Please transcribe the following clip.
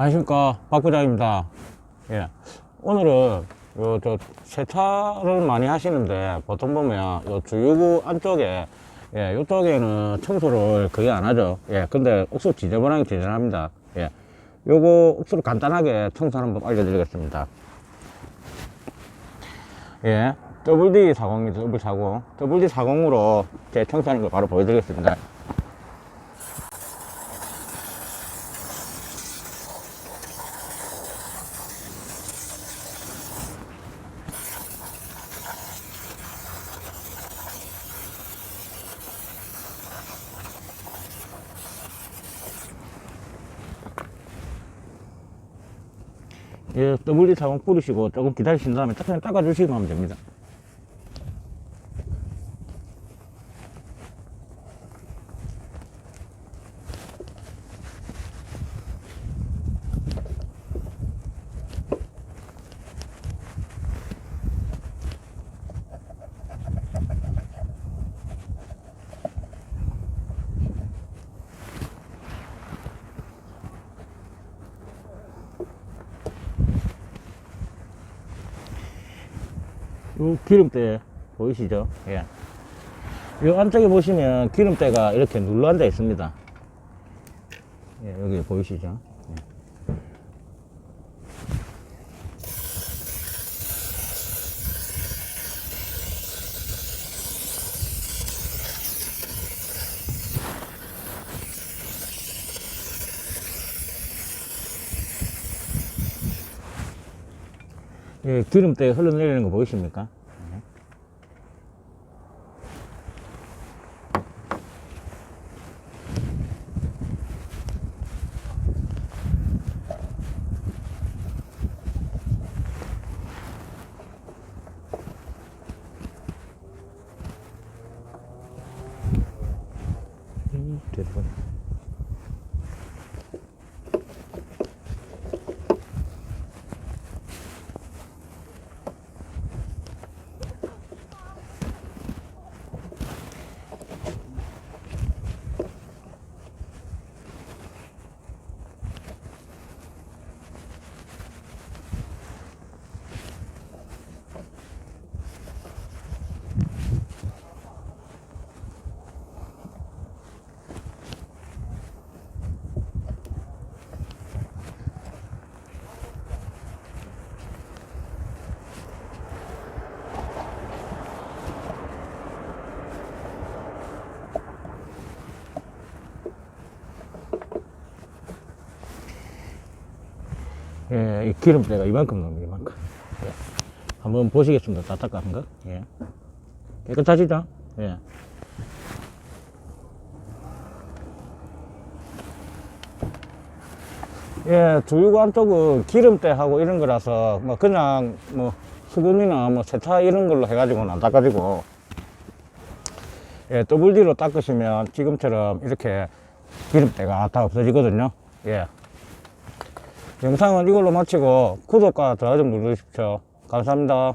안녕하십니까. 박 부장입니다. 예. 오늘은 요저 세차를 많이 하시는데 보통 보면 요 주유구 안쪽에 예 요쪽에는 청소를 거의 안 하죠. 예 근데 옥수 지저분하게 지저분합니다. 예. 요거 옥수를 간단하게 청소하는 법 알려드리겠습니다. 예. WD 40이 더블 40 WD 40으로 제 청소하는 걸 바로 보여드리겠습니다 예, WD 40 뿌리시고 조금 기다리신 다음에 닦아주시기만 하면 됩니다. 요 기름때 보이시죠? 예. 요 안쪽에 보시면 기름때가 이렇게 눌러 앉아 있습니다. 예, 여기 보이시죠? 예. 예, 기름때 흘러내리는 거 보이십니까? 음, 됐군. 예, 이 기름때가 이만큼 나옵니다, 이만큼. 예. 한번 보시겠습니다, 따뜻한 거. 예. 깨끗하시죠? 예. 예, 주유구 안쪽은 기름때하고 이런 거라서, 뭐, 그냥, 뭐, 수분이나 뭐, 세차 이런 걸로 해가지고는 안 닦아지고, 예, WD로 닦으시면 지금처럼 이렇게 기름때가 다 없어지거든요. 예. 영상은 이걸로 마치고 구독과 좋아요 좀 눌러주십시오. 감사합니다.